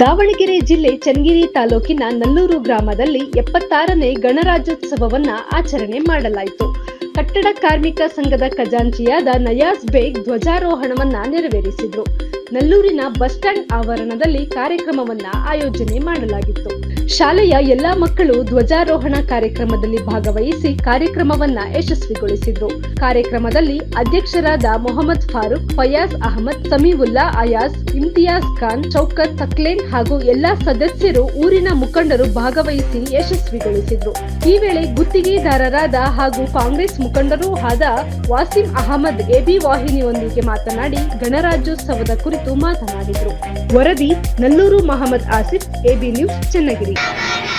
ದಾವಣಗೆರೆ ಜಿಲ್ಲೆ ಚನ್ನಗಿರಿ ತಾಲೂಕಿನ ನಲ್ಲೂರು ಗ್ರಾಮದಲ್ಲಿ ಎಪ್ಪತ್ತಾರನೇ ಗಣರಾಜ್ಯೋತ್ಸವವನ್ನು ಆಚರಣೆ ಮಾಡಲಾಯಿತು. ಕಟ್ಟಡ ಕಾರ್ಮಿಕ ಸಂಘದ ಖಜಾಂಚಿಯಾದ ನಯಾಜ್ ಬೇಗ್ ಧ್ವಜಾರೋಹಣವನ್ನ ನೆರವೇರಿಸಿದ್ರು. ನಲ್ಲೂರಿನ ಬಸ್ ಸ್ಟ್ಯಾಂಡ್ ಆವರಣದಲ್ಲಿ ಕಾರ್ಯಕ್ರಮವನ್ನ ಆಯೋಜನೆ ಮಾಡಲಾಗಿತ್ತು. ಶಾಲೆಯ ಎಲ್ಲಾ ಮಕ್ಕಳು ಧ್ವಜಾರೋಹಣ ಕಾರ್ಯಕ್ರಮದಲ್ಲಿ ಭಾಗವಹಿಸಿ ಕಾರ್ಯಕ್ರಮವನ್ನ ಯಶಸ್ವಿಗೊಳಿಸಿದ್ರು. ಕಾರ್ಯಕ್ರಮದಲ್ಲಿ ಅಧ್ಯಕ್ಷರಾದ ಮೊಹಮ್ಮದ್ ಫಾರೂಕ್, ಫಯಾಜ್ ಅಹಮದ್, ಸಮೀವುಲ್ಲಾ ಅಯಾಜ್, ಇಮ್ತಿಯಾಜ್ ಖಾನ್, ಚೌಕತ್ ತಕ್ಲೇನ್ ಹಾಗೂ ಎಲ್ಲಾ ಸದಸ್ಯರು ಊರಿನ ಮುಖಂಡರು ಭಾಗವಹಿಸಿ ಯಶಸ್ವಿಗೊಳಿಸಿದ್ರು. ಈ ವೇಳೆ ಗುತ್ತಿಗೆದಾರರಾದ ಹಾಗೂ ಕಾಂಗ್ರೆಸ್ ಮುಖಂಡರೂ ಆದ ವಾಸಿಂ ಅಹಮದ್ ಎಬಿ ವಾಹಿನಿಯೊಂದಿಗೆ ಮಾತನಾಡಿ ಗಣರಾಜ್ಯೋತ್ಸವದ ಕುರಿತು ಮಾತನಾಡಿದರು. ವರದಿ Nallur Mohammed Asif, AB news, Channagiri. Come on,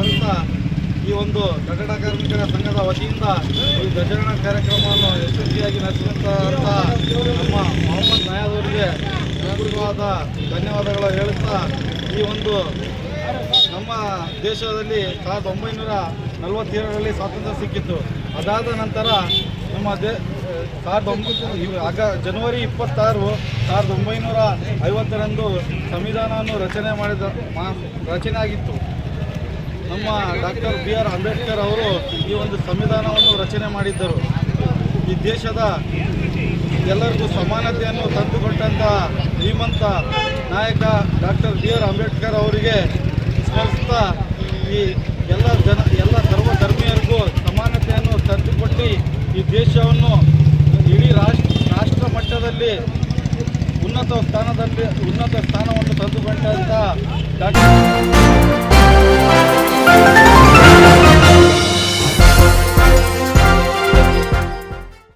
ಶುಭಾಶಯನ್ನು ಈ ಒಂದು ಕಟ್ಟಡ ಕಾರ್ಮಿಕರ ಸಂಘದ ವತಿಯಿಂದ ಈ ಧ್ವಜಾರೋಹಣ ಕಾರ್ಯಕ್ರಮವನ್ನು ಯಶಸ್ವಿಯಾಗಿ ನಡೆಸಿದಂತಹ ನಮ್ಮ ಮೊಹಮ್ಮದ್ ನಯಾದ್ ಅವರಿಗೆ ಹೃದಯಪೂರ್ವಕವಾದ ಧನ್ಯವಾದಗಳು ಹೇಳುತ್ತಾ ಈ ಒಂದು ನಮ್ಮ ದೇಶದಲ್ಲಿ ಸಾವಿರದ ಒಂಬೈನೂರ ನಲವತ್ತೇಳರಲ್ಲಿ ಸ್ವಾತಂತ್ರ್ಯ ಸಿಕ್ಕಿತ್ತು. ಅದಾದ ನಂತರ ನಮ್ಮ ದೇ ಸಾವಿರದ ಇವ- ಆಗ ಜನವರಿ ಇಪ್ಪತ್ತಾರು ಸಾವಿರದ ಒಂಬೈನೂರ ಐವತ್ತರಂದು ಸಂವಿಧಾನವನ್ನು ರಚನೆ ಮಾಡಿದ ರಚನೆ ಆಗಿತ್ತು ನಮ್ಮ ಡಾಕ್ಟರ್ ಬಿ ಆರ್ ಅಂಬೇಡ್ಕರ್ ಅವರು ಈ ಒಂದು ಸಂವಿಧಾನವನ್ನು ರಚನೆ ಮಾಡಿದ್ದರು. ಈ ದೇಶದ ಎಲ್ಲರಿಗೂ ಸಮಾನತೆಯನ್ನು ತಂದುಕೊಟ್ಟಂಥ ಶ್ರೀಮಂತ ನಾಯಕ ಡಾಕ್ಟರ್ ಬಿ ಆರ್ ಅಂಬೇಡ್ಕರ್ ಅವರಿಗೆ ಸ್ಮರಿಸ್ತಾ ಈ ಎಲ್ಲ ಜನ, ಎಲ್ಲ ಸರ್ವ ಧರ್ಮೀಯರಿಗೂ ಸಮಾನತೆಯನ್ನು ತಂದುಕೊಟ್ಟು ಈ ದೇಶವನ್ನು ಇಡೀ ರಾಷ್ಟ್ರ ರಾಷ್ಟ್ರ ಮಟ್ಟದಲ್ಲಿ ಉನ್ನತ ಸ್ಥಾನದಲ್ಲಿ, ಉನ್ನತ ಸ್ಥಾನವನ್ನು ತಂದುಕೊಂಡಂಥ ಡಾಕ್ಟರ್